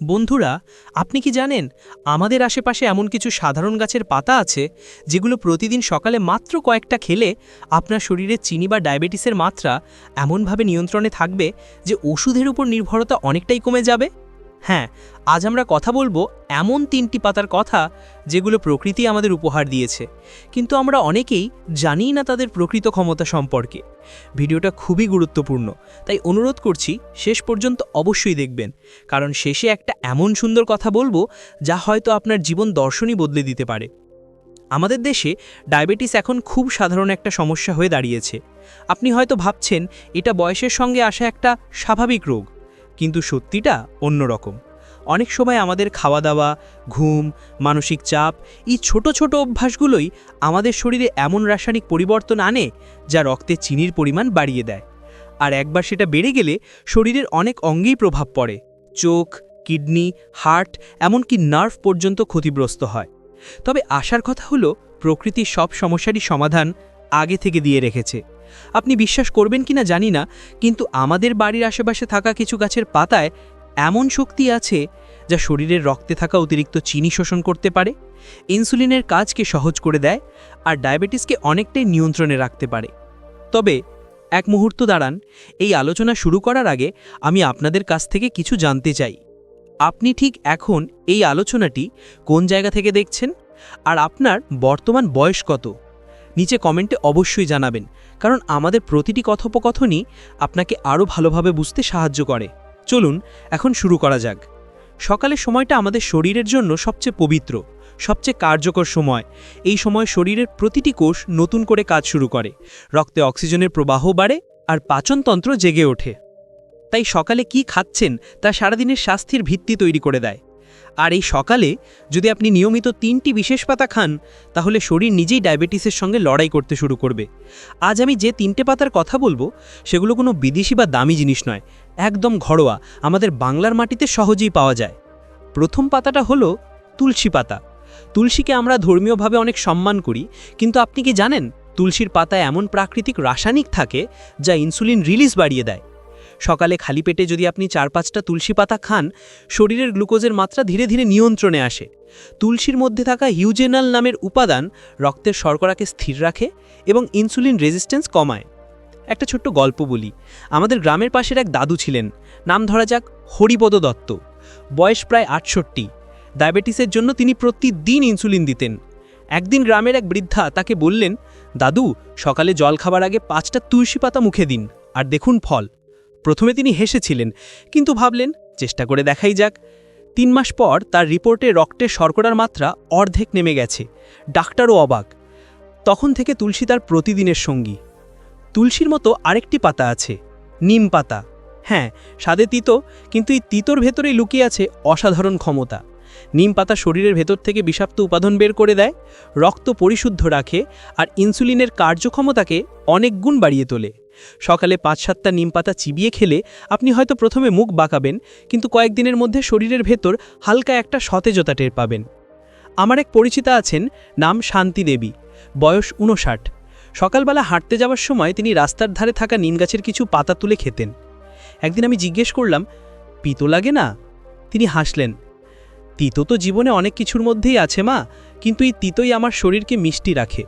বন্ধুরা, আপনি কি জানেন, আমাদের আশেপাশে এমন কিছু সাধারণ গাছের পাতা আছে, যেগুলো প্রতিদিন সকালে মাত্র কয়েকটা খেলে আপনার শরীরে চিনি বা ডায়াবেটিসের মাত্রা এমনভাবে নিয়ন্ত্রণে থাকবে যে ওষুধের উপর নির্ভরতা অনেকটাই কমে যাবে? হ্যাঁ আজ আমরা কথা বলব এমন তিনটি পাতার কথা যেগুলো প্রকৃতি আমাদের উপহার দিয়েছে। কিন্তু আমরা অনেকেই জানিই না তাদের প্রকৃত ক্ষমতা সম্পর্কে। ভিডিওটা খুবই গুরুত্বপূর্ণ, তাই অনুরোধ করছি শেষ পর্যন্ত অবশ্যই দেখবেন। কারণ শেষে একটা এমন সুন্দর কথা বলব যা হয়তো আপনার জীবন দর্শনই বদলে দিতে পারে। আমাদের দেশে ডায়াবেটিস এখন খুব সাধারণ একটা সমস্যা হয়ে দাঁড়িয়েছে। আপনি হয়তো ভাবছেন, এটা বয়সের সঙ্গে আসা একটা স্বাভাবিক রোগ। কিন্তু সত্যিটা অন্যরকম। অনেক সময় আমাদের খাওয়া দাওয়া ঘুম, মানসিক চাপ এই ছোট ছোট অভ্যাসগুলোই আমাদের শরীরে এমন রাসায়নিক পরিবর্তন আনে যা রক্তে চিনির পরিমাণ বাড়িয়ে দেয়। আর একবার সেটা বেড়ে গেলে শরীরের অনেক অঙ্গেই প্রভাব পড়ে। চোখ, কিডনি, হার্ট, এমনকি নার্ভ পর্যন্ত ক্ষতিগ্রস্ত হয়। তবে আসার কথা হলো প্রকৃতির সব সমস্যারই সমাধান আগে থেকে দিয়ে রেখেছে। আপনি বিশ্বাস করবেন কিনা জানি না, কিন্তু আমাদের বাড়ির আশেপাশে থাকা কিছু গাছের পাতায় এমন শক্তি আছে যা শরীরের রক্তে থাকা অতিরিক্ত চিনি শোষণ করতে পারে, ইনসুলিনের কাজকে সহজ করে দেয়, আর ডায়াবেটিসকে অনেকটাই নিয়ন্ত্রণে রাখতে পারে। তবে এক মুহূর্ত দাঁড়ান, এই আলোচনা শুরু করার আগে আমি আপনাদের কাছ থেকে কিছু জানতে চাই। আপনি ঠিক এখন এই আলোচনাটি কোন জায়গা থেকে দেখছেন? আর আপনার বর্তমান বয়স কত? নিচে কমেন্টে অবশ্যই জানাবেন, কারণ আমাদের প্রতিটি কথোপকথনই আপনাকে আরও ভালোভাবে বুঝতে সাহায্য করে। চলুন, এখন শুরু করা যাক। সকালের সময়টা আমাদের শরীরের জন্য সবচেয়ে পবিত্র, সবচেয়ে কার্যকর সময়। এই সময় শরীরের প্রতিটি কোষ নতুন করে কাজ শুরু করে। রক্তে অক্সিজেনের প্রবাহ বাড়ে আর পাচনতন্ত্র জেগে ওঠে। তাই সকালে কি খাচ্ছেন তা সারাদিনের স্বাস্থ্যের ভিত্তি তৈরি করে দেয়। আর এই সকালে যদি আপনি নিয়মিত তিনটি বিশেষ পাতা খান, তাহলে শরীর নিজেই ডায়াবেটিসের সঙ্গে লড়াই করতে শুরু করবে। আজ আমি যে তিনটে পাতার কথা বলব, সেগুলো কোনো বিদেশি বা দামি জিনিস নয়, একদম ঘরোয়া, আমাদের বাংলার মাটিতে সহজেই পাওয়া যায়। প্রথম পাতাটা হলো তুলসী পাতা। তুলসীকে আমরা ধর্মীয়ভাবে অনেক সম্মান করি, কিন্তু আপনি কি জানেন, তুলসীর পাতায় এমন প্রাকৃতিক রাসায়নিক থাকে, যা ইনসুলিন রিলিজ বাড়িয়ে দেয়। সকালে খালি পেটে যদি আপনি চার পাঁচটা তুলসী পাতা খান, শরীরের গ্লুকোজের মাত্রা ধীরে ধীরে নিয়ন্ত্রণে আসে। তুলসীর মধ্যে থাকা হিউজেনাল নামের উপাদান রক্তের শর্করাকে স্থির রাখে এবং ইনসুলিন রেজিস্ট্যান্স কমায়। একটা ছোট্ট গল্প বলি। আমাদের গ্রামের পাশের এক দাদু ছিলেন। নাম ধরা যাক হরিপদ দত্ত। বয়স প্রায় আটষট্টি। ডায়াবেটিসের জন্য তিনি প্রতিদিন ইনসুলিন দিতেন। একদিন গ্রামের এক বৃদ্ধা তাকে বললেন, দাদু, সকালে জল খাবার আগে পাঁচটা তুলসী পাতা মুখে দিন, আর দেখুন ফল। প্রথমে তিনি হেসেছিলেন, কিন্তু ভাবলেন, চেষ্টা করে দেখাই যাক। তিন মাস পর তার রিপোর্টে রক্তের শর্করার মাত্রা অর্ধেক নেমে গেছে। ডাক্তারও অবাক। তখন থেকে তুলসী তার প্রতিদিনের সঙ্গী। তুলসীর মতো আরেকটি পাতা আছে, নিম পাতা। হ্যাঁ স্বাদে তিতো, কিন্তু এই তিতোর ভেতরেই লুকিয়ে আছে অসাধারণ ক্ষমতা। নিম পাতা শরীরের ভেতর থেকে বিষাক্ত উপাদান বের করে দেয়, রক্ত পরিশুদ্ধ রাখে আর ইনসুলিনের কার্যক্ষমতাকে অনেক গুণ বাড়িয়ে তোলে। সকালে পাঁচ সাতটা নিম পাতা চিবিয়ে খেলে আপনি হয়তো প্রথমে মুখ বাঁকাবেন, কিন্তু কয়েকদিনের মধ্যে শরীরের ভেতর হালকা একটা সতেজতা টের পাবেন। আমার এক পরিচিতা আছেন, নাম শান্তি দেবী, বয়স উনষাট সকালবেলা হাঁটতে যাওয়ার সময় তিনি রাস্তার ধারে থাকা নিম গাছের কিছু পাতা তুলে খেতেন। একদিন আমি জিজ্ঞেস করলাম, পিতো লাগে না? তিনি হাসলেন তিতো তো জীবনে অনেক কিছুর মধ্যেই আছে মা, কিন্তু এই তিতোই আমার শরীরকে মিষ্টি রাখে।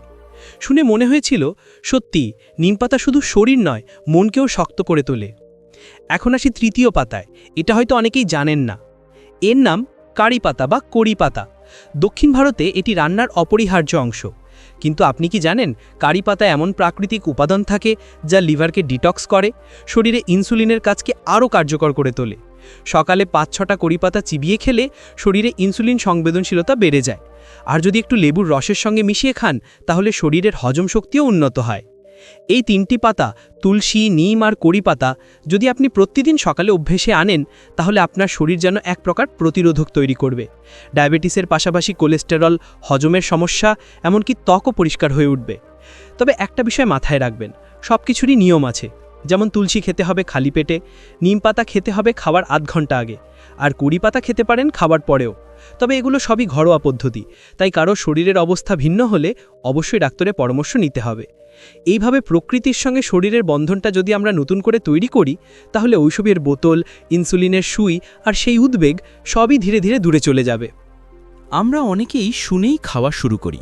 শুনে মনে হয়েছিল, সত্যি নিমপাতা শুধু শরীর নয়, মনকেও শক্ত করে তোলে। এখন আসি তৃতীয় পাতায়, এটা হয়তো অনেকেই জানেন না। এর নাম কারি পাতা বা কড়ি পাতা। দক্ষিণ ভারতে এটি রান্নার অপরিহার্য অংশ। কিন্তু আপনি কি জানেন, কারি পাতায় এমন প্রাকৃতিক উপাদান থাকে যা লিভারকে ডিটক্স করে, শরীরে ইনসুলিনের কাজকে আরও কার্যকর করে তোলে। সকালে পাঁচ ছটা কড়ি পাতা চিবিয়ে খেলে শরীরে ইনসুলিন সংবেদনশীলতা বেড়ে যায়। আর যদি একটু লেবুর রসের সঙ্গে মিশিয়ে খান, তাহলে শরীরের হজম শক্তিও উন্নত হয়। এই তিনটি পাতা, তুলসী, নিম আর কড়ি পাতা যদি আপনি প্রতিদিন সকালে অভ্যেসে আনেন, তাহলে আপনার শরীর যেন এক প্রকার প্রতিরোধক তৈরি করবে। ডায়াবেটিসের পাশাপাশি কোলেস্টেরল, হজমের সমস্যা, এমনকি ত্বকও পরিষ্কার হয়ে উঠবে। তবে একটা বিষয় মাথায় রাখবেন সব কিছুরই নিয়ম আছে। যেমন তুলসী খেতে হবে খালি পেটে, নিম পাতা খেতে হবে খাওয়ার আধ ঘণ্টা আগে, আর কুড়ি পাতা খেতে পারেন খাবার পরেও। তবে এগুলো সবই ঘরোয়া পদ্ধতি, তাই কারও শরীরের অবস্থা ভিন্ন হলে অবশ্যই ডাক্তারের পরামর্শ নিতে হবে। এইভাবে প্রকৃতির সঙ্গে শরীরের বন্ধনটা যদি আমরা নতুন করে তৈরি করি, তাহলে ঔষধের বোতল, ইনসুলিনের সুই আর সেই উদ্বেগ সবই ধীরে ধীরে দূরে চলে যাবে। আমরা অনেকেই শুনেই খাওয়া শুরু করি,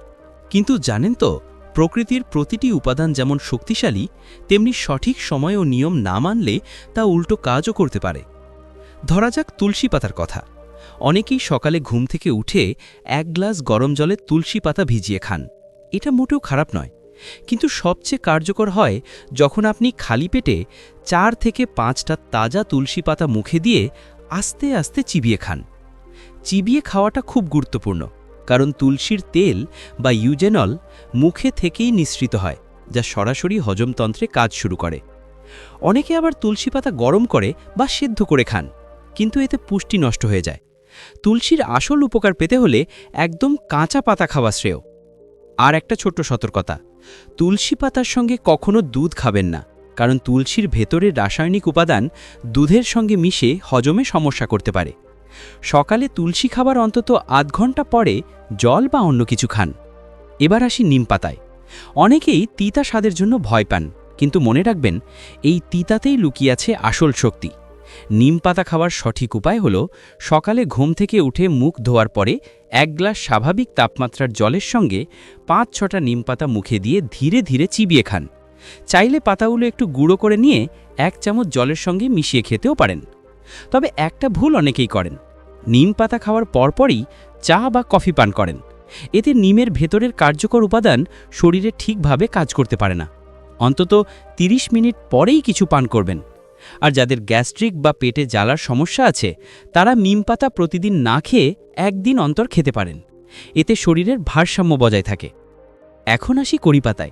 কিন্তু জানেন তো প্রকৃতির প্রতিটি উপাদান যেমন শক্তিশালী, তেমনি সঠিক সময় ও নিয়ম না মানলে তা উল্টো কাজও করতে পারে। ধরা যাক তুলসী পাতার কথা। অনেকেই সকালে ঘুম থেকে উঠে এক গ্লাস গরম জলে তুলসী পাতা ভিজিয়ে খান। এটা মোটেও খারাপ নয়। কিন্তু সবচেয়ে কার্যকর হয় যখন আপনি খালি পেটে চার থেকে পাঁচটা তাজা তুলসী পাতা মুখে দিয়ে আস্তে আস্তে চিবিয়ে খান। চিবিয়ে খাওয়াটা খুব গুরুত্বপূর্ণ। কারণ তুলসীর তেল বা ইউজেনল মুখে থেকেই নিঃসৃত হয়, যা সরাসরি হজমতন্ত্রে কাজ শুরু করে। অনেকে আবার তুলসী পাতা গরম করে বা সেদ্ধ করে খান, কিন্তু এতে পুষ্টি নষ্ট হয়ে যায়। তুলসীর আসল উপকার পেতে হলে একদম কাঁচা পাতা খাওয়া শ্রেয়। আর একটা ছোট্ট সতর্কতা, তুলসী পাতার সঙ্গে কখনো দুধ খাবেন না, কারণ তুলসীর ভেতরের রাসায়নিক উপাদান দুধের সঙ্গে মিশে হজমে সমস্যা করতে পারে। সকালে তুলসী খাবার অন্তত আধ ঘণ্টা পরে জল বা অন্য কিছু খান। এবার আসি নিম পাতায়। অনেকেই তিতা স্বাদের জন্য ভয় পান, কিন্তু মনে রাখবেন, এই তিতাতেই লুকিয়ে আছে আসল শক্তি। নিম পাতা খাওয়ার সঠিক উপায় হল, সকালে ঘুম থেকে উঠে মুখ ধোয়ার পরে এক গ্লাস স্বাভাবিক তাপমাত্রার জলের সঙ্গে পাঁচ ছটা নিম পাতা মুখে দিয়ে ধীরে ধীরে চিবিয়ে খান। চাইলে পাতাগুলো একটু গুঁড়ো করে নিয়ে এক চামচ জলের সঙ্গে মিশিয়ে খেতেও পারেন। তবে একটা ভুল অনেকেই করেন। নিম পাতা খাওয়ার পরপরই চা বা কফি পান করেন। এতে নিমের ভেতরের কার্যকর উপাদান শরীরে ঠিকভাবে কাজ করতে পারে না। অন্তত ৩০ মিনিট পরেই কিছু পান করবেন। আর যাদের গ্যাস্ট্রিক বা পেটে জ্বালার সমস্যা আছে, তারা নিম পাতা প্রতিদিন না খেয়ে একদিন অন্তর খেতে পারেন। এতে শরীরের ভারসাম্য বজায় থাকে। এখন আসি কড়িপাতায়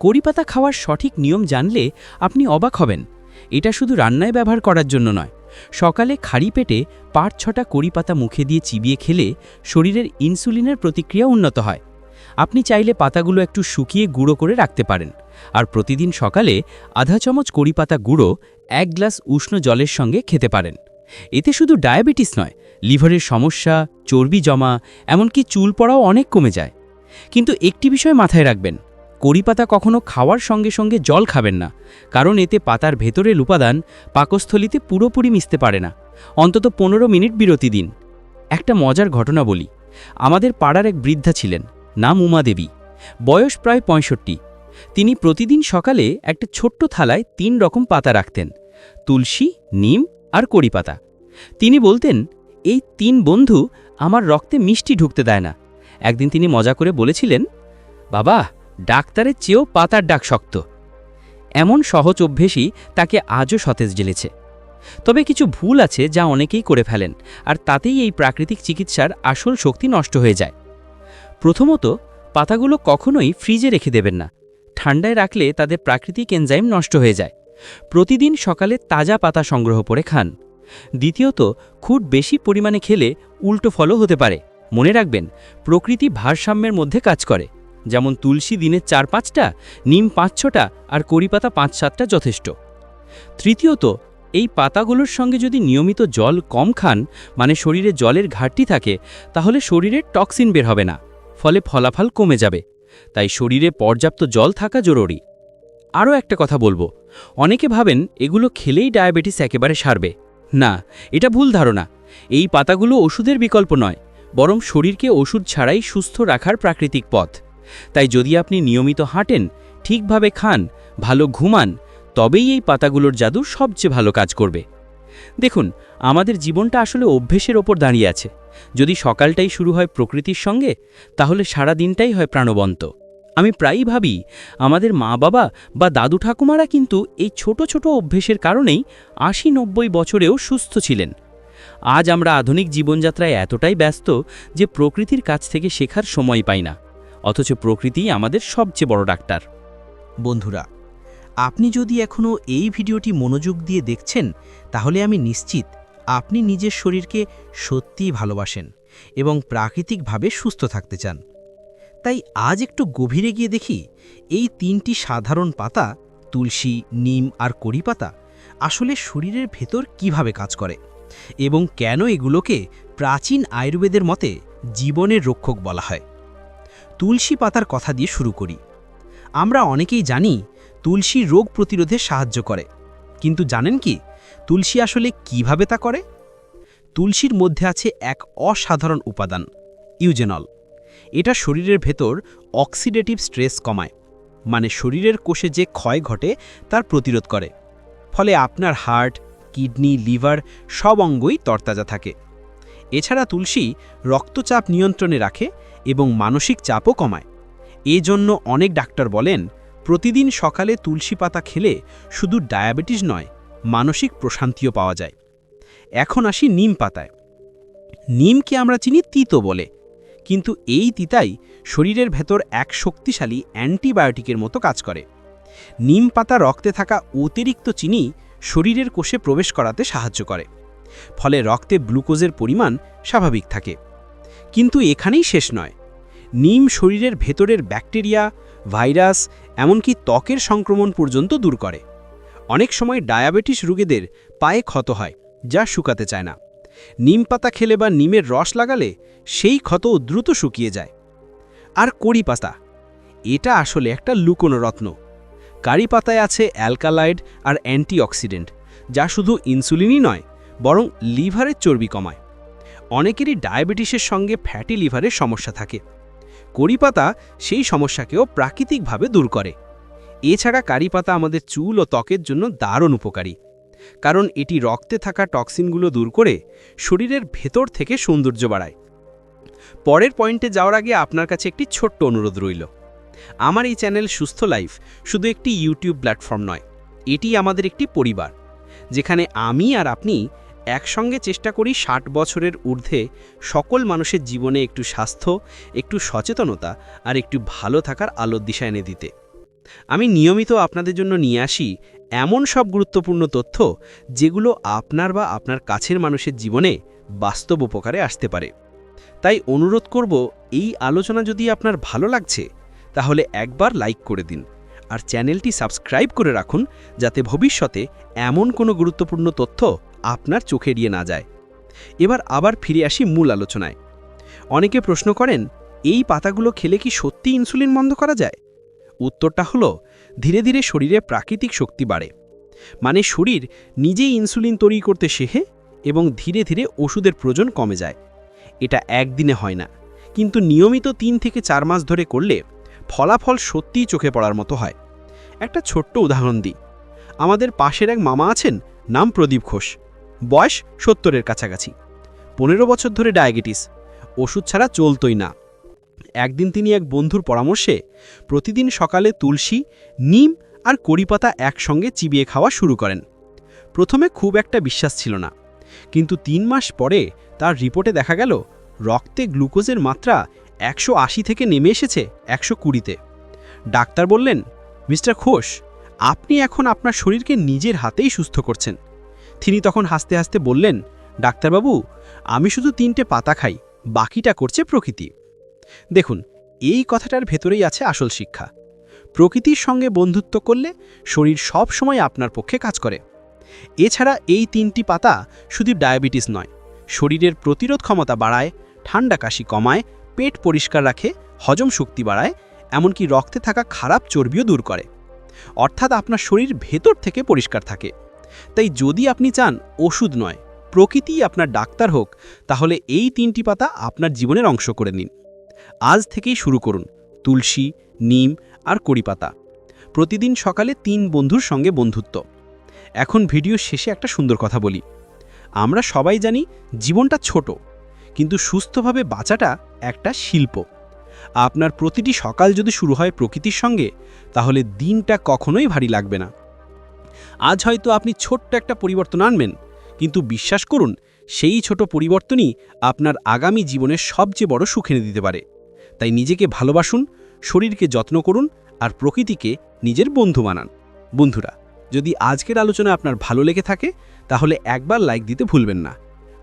কড়িপাতা খাওয়ার সঠিক নিয়ম জানলে আপনি অবাক হবেন। এটা শুধু রান্নায় ব্যবহার করার জন্য নয়। সকালে খাড়ি পেটে পাঁচ ছটা কড়ি পাতা মুখে দিয়ে চিবিয়ে খেলে শরীরের ইনসুলিনের প্রতিক্রিয়া উন্নত হয়। আপনি চাইলে পাতাগুলো একটু শুকিয়ে গুঁড়ো করে রাখতে পারেন। আর প্রতিদিন সকালে আধা চামচ কড়ি পাতা গুঁড়ো, এক গ্লাস উষ্ণ জলের সঙ্গে খেতে পারেন। এতে শুধু ডায়াবেটিস নয়, লিভারের সমস্যা, চর্বি জমা, এমনকি চুল পড়াও অনেক কমে যায়। কিন্তু একটি বিষয় মাথায় রাখবেন কড়ি পাতা কখনো খাওয়ার সঙ্গে সঙ্গে জল খাবেন না, কারণ এতে পাতার ভেতরের উপাদান পাকস্থলিতে পুরোপুরি মিশতে পারে না। অন্তত পনেরো মিনিট বিরতি দিন। একটা মজার ঘটনা বলি। আমাদের পাড়ার এক বৃদ্ধা ছিলেন, নাম উমা দেবী। বয়স প্রায় পঁয়ষট্টি। তিনি প্রতিদিন সকালে একটা ছোট্ট থালায় তিন রকম পাতা রাখতেন, তুলসী, নিম আর কড়ি পাতা তিনি বলতেন, এই তিন বন্ধু আমার রক্তে মিষ্টি ঢুকতে দেয় না। একদিন তিনি মজা করে বলেছিলেন, বাবা ডাক্তারের চেয়েও পাতার ডাক শক্ত। এমন সহজ অভ্যেসই তাকে আজও সতেজ জেলেছে তবে কিছু ভুল আছে যা অনেকেই করে ফেলেন, আর তাতেই এই প্রাকৃতিক চিকিৎসার আসল শক্তি নষ্ট হয়ে যায়। প্রথমত, পাতাগুলো কখনোই ফ্রিজে রেখে দেবেন না। ঠান্ডায় রাখলে তাদের প্রাকৃতিক এনজাইম নষ্ট হয়ে যায়। প্রতিদিন সকালে তাজা পাতা সংগ্রহ করে খান। দ্বিতীয়ত, খুব বেশি পরিমাণে খেলে উল্টো ফলও হতে পারে। মনে রাখবেন, প্রকৃতি ভারসাম্যের মধ্যে কাজ করে। যেমন তুলসী দিনে চার পাঁচটা, নিম পাঁচ ছটা আর কড়িপাতা পাঁচ সাতটা যথেষ্ট। তৃতীয়ত, এই পাতাগুলোর সঙ্গে যদি নিয়মিত জল কম খান মানে শরীরে জলের ঘাটতি থাকে, তাহলে শরীরে টক্সিন বের হবে না, ফলে ফলাফল কমে যাবে। তাই শরীরে পর্যাপ্ত জল থাকা জরুরি। আরও একটা কথা বলব, অনেকে ভাবেন এগুলো খেলেই ডায়াবেটিস একেবারে সারবে। না, এটা ভুল ধারণা। এই পাতাগুলো ওষুধের বিকল্প নয়, বরং শরীরকে ওষুধ ছাড়াই সুস্থ রাখার প্রাকৃতিক পথ। তাই যদি আপনি নিয়মিত হাঁটেন, ঠিকভাবে খান, ভালো ঘুমান, তবেই এই পাতাগুলোর জাদু সবচেয়ে ভালো কাজ করবে। দেখুন, আমাদের জীবনটা আসলে অভ্যেসের ওপর দাঁড়িয়ে আছে। যদি সকালটাই শুরু হয় প্রকৃতির সঙ্গে, তাহলে সারা দিনটাই হয় প্রাণবন্ত। আমি প্রায়ই ভাবি, আমাদের মা বাবা বা দাদু ঠাকুমারা কিন্তু এই ছোট ছোট অভ্যেসের কারণেই আশি নব্বই বছরেও সুস্থ ছিলেন। আজ আমরা আধুনিক জীবনযাত্রায় এতটাই ব্যস্ত যে প্রকৃতির কাছ থেকে শেখার সময় পাই না। অথচ প্রকৃতিই আমাদের সবচেয়ে বড় ডাক্তার। বন্ধুরা, আপনি যদি এখনও এই ভিডিওটি মনোযোগ দিয়ে দেখছেন, তাহলে আমি নিশ্চিত আপনি নিজের শরীরকে সত্যিই ভালোবাসেন এবং প্রাকৃতিকভাবে সুস্থ থাকতে চান। তাই আজ একটু গভীরে গিয়ে দেখি, এই তিনটি সাধারণ পাতা, তুলসী, নিম আর কড়ি পাতা, আসলে শরীরের ভেতর কীভাবে কাজ করে এবং কেন এগুলোকে প্রাচীন আয়ুর্বেদের মতে জীবনের রক্ষক বলা হয়। তুলসী পাতার কথা দিয়ে শুরু করি। আমরা অনেকেই জানি তুলসী রোগ প্রতিরোধে সাহায্য করে। কিন্তু জানেন কি, তুলসী আসলে কীভাবে তা করে? তুলসীর মধ্যে আছে এক অসাধারণ উপাদান, ইউজেনল। এটা শরীরের ভেতর অক্সিডেটিভ স্ট্রেস কমায় মানে শরীরের কোষে যে ক্ষয় ঘটে তার প্রতিরোধ করে। ফলে আপনার হার্ট, কিডনি, লিভার সব অঙ্গই তরতাজা থাকে। এছাড়া তুলসী রক্তচাপ নিয়ন্ত্রণে রাখে এবং মানসিক চাপও কমায়। এজন্য অনেক ডাক্তার বলেন, প্রতিদিন সকালে তুলসী পাতা খেলে শুধু ডায়াবেটিস নয়, মানসিক প্রশান্তিও পাওয়া যায়। এখন আসি নিম পাতায়। নিমকে আমরা চিনি তিতো বলে, কিন্তু এই তিতাই শরীরের ভেতর এক শক্তিশালী অ্যান্টিবায়োটিকের মতো কাজ করে। নিম পাতা রক্তে থাকা অতিরিক্ত চিনি শরীরের কোষে প্রবেশ করাতে সাহায্য করে, ফলে রক্তে গ্লুকোজের পরিমাণ স্বাভাবিক থাকে। কিন্তু এখানেই শেষ নয়। নিম শরীরের ভেতরের ব্যাকটেরিয়া, ভাইরাস, এমনকি ত্বকের সংক্রমণ পর্যন্ত দূর করে। অনেক সময় ডায়াবেটিস রোগীদের পায়ে ক্ষত হয়, যা শুকাতে চায় না। নিম পাতা খেলে বা নিমের রস লাগালে সেই ক্ষত দ্রুত শুকিয়ে যায়। আর কড়ি পাতা, এটা আসলে একটা লুকোনো রত্ন। কারি পাতায় আছে অ্যালকালাইড আর অ্যান্টিঅক্সিডেন্ট, যা শুধু ইনসুলিনই নয়, বরং লিভারের চর্বি কমায়। অনেকেরই ডায়াবেটিসের সঙ্গে ফ্যাটি লিভারের সমস্যা থাকে। কড়ি পাতা সেই সমস্যাকেও প্রাকৃতিকভাবে দূর করে। এছাড়া কারি পাতা আমাদের চুল ও ত্বকের জন্য দারুণ উপকারী। কারণ এটি রক্তে থাকা টক্সিনগুলো দূর করে শরীরের ভেতর থেকে সৌন্দর্য বাড়ায়। পরের পয়েন্টে যাওয়ার আগে আপনার কাছে একটি ছোট্ট অনুরোধ রইল। আমার এই চ্যানেল সুস্থ লাইফ শুধু একটি ইউটিউব প্ল্যাটফর্ম নয়, এটি আমাদের একটি পরিবার, যেখানে আমি আর আপনি একসঙ্গে চেষ্টা করি ষাট বছরের ঊর্ধ্বে সকল মানুষের জীবনে একটু স্বাস্থ্য, একটু সচেতনতা আর একটু ভালো থাকার আলোর দিশা এনে দিতে। আমি নিয়মিত আপনাদের জন্য নিয়ে আসি এমন সব গুরুত্বপূর্ণ তথ্য যেগুলো আপনার বা আপনার কাছের মানুষের জীবনে বাস্তব উপকারে আসতে পারে। তাই অনুরোধ করব, এই আলোচনা যদি আপনার ভালো লাগছে, তাহলে একবার লাইক করে দিন আর চ্যানেলটি সাবস্ক্রাইব করে রাখুন যাতে ভবিষ্যতে এমন কোনো গুরুত্বপূর্ণ তথ্য আপনার চোখে এড়িয়ে না যায়। এবার আবার ফিরে আসি মূল আলোচনায়। অনেকে প্রশ্ন করেন, এই পাতাগুলো খেলে কি সত্যি ইনসুলিন বন্ধ করা যায়? উত্তরটা হলো, ধীরে ধীরে শরীরে প্রাকৃতিক শক্তি বাড়ে। মানে শরীর নিজেই ইনসুলিন তৈরি করতে শেখে এবং ধীরে ধীরে ওষুধের প্রয়োজন কমে যায়। এটা একদিনে হয় না, কিন্তু নিয়মিত তিন থেকে চার মাস ধরে করলে ফলাফল সত্যিই চোখে পড়ার মতো হয়। একটা ছোট্ট উদাহরণ দিই। আমাদের পাশের এক মামা আছেন, নাম প্রদীপ ঘোষ। বয়স সত্তরের কাছাকাছি। পনেরো বছর ধরে ডায়াবেটিস ওষুধ ছাড়া চলতই না। একদিন তিনি এক বন্ধুর পরামর্শে প্রতিদিন সকালে তুলসী, নিম আর কড়িপাতা একসঙ্গে চিবিয়ে খাওয়া শুরু করেন। প্রথমে খুব একটা বিশ্বাস ছিল না। কিন্তু তিন মাস পরে তার রিপোর্টে দেখা গেল, রক্তে গ্লুকোজের মাত্রা একশো আশি থেকে নেমে এসেছে একশো কুড়িতে। ডাক্তার বললেন, মিস্টার ঘোষ, আপনি এখন আপনার শরীরকে নিজের হাতেই সুস্থ করছেন। তিনি তখন হাসতে হাসতে বললেন, ডাক্তারবাবু, আমি শুধু তিনটে পাতা খাই, বাকিটা করছে প্রকৃতি। দেখুন, এই কথাটার ভেতরেই আছে আসল শিক্ষা। প্রকৃতির সঙ্গে বন্ধুত্ব করলে শরীর সব সময় আপনার পক্ষে কাজ করে। এছাড়া এই তিনটি পাতা শুধু ডায়াবেটিস নয়, শরীরের প্রতিরোধ ক্ষমতা বাড়ায়, ঠান্ডা কাশি কমায়, পেট পরিষ্কার রাখে, হজম শক্তি বাড়ায়, এমনকি রক্তে থাকা খারাপ চর্বিও দূর করে। অর্থাৎ আপনার শরীর ভেতর থেকে পরিষ্কার থাকে। তাই যদি আপনি চান ওষুধ নয়, প্রকৃতিই আপনার ডাক্তার হোক, তাহলে এই তিনটি পাতা আপনার জীবনের অংশ করে নিন। আজ থেকেই শুরু করুন, তুলসী, নিম আর কড়ি পাতা। প্রতিদিন সকালে তিন বন্ধুর সঙ্গে বন্ধুত্ব। এখন ভিডিও শেষে একটা সুন্দর কথা বলি। আমরা সবাই জানি জীবনটা ছোট, কিন্তু সুস্থভাবে বাঁচাটা একটা শিল্প। আপনার প্রতিটি সকাল যদি শুরু হয় প্রকৃতির সঙ্গে, তাহলে দিনটা কখনোই ভারী লাগবে না। আজ হয়তো আপনি ছোট্ট একটা পরিবর্তন আনবেন। কিন্তু বিশ্বাস করুন, সেই ছোট পরিবর্তনই আপনার আগামী জীবনের সবচেয়ে বড় সুখ এনে দিতে পারে। তাই নিজেকে ভালোবাসুন, শরীরকে যত্ন করুন আর প্রকৃতিকে নিজের বন্ধু বানান। বন্ধুরা, যদি আজকের আলোচনা আপনার ভালো লেগে থাকে, তাহলে একবার লাইক দিতে ভুলবেন না।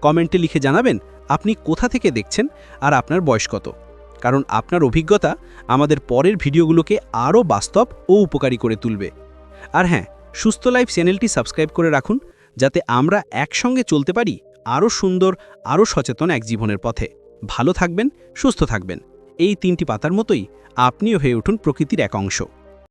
কমেন্টে লিখে জানাবেন, আপনি কোথা থেকে দেখছেন আর আপনার বয়স কত? কারণ আপনার অভিজ্ঞতা আমাদের পরের ভিডিওগুলোকে আরও বাস্তব ও উপকারী করে তুলবে। আর হ্যাঁ সুস্থ লাইফ চ্যানেলটি সাবস্ক্রাইব করে রাখুন, যাতে আমরা একসঙ্গে চলতে পারি আরও সুন্দর, আরও সচেতন এক জীবনের পথে। ভালো থাকবেন, সুস্থ থাকবেন। এই তিনটি পাতার মতোই আপনিও হয়ে উঠুন প্রকৃতির এক অংশ।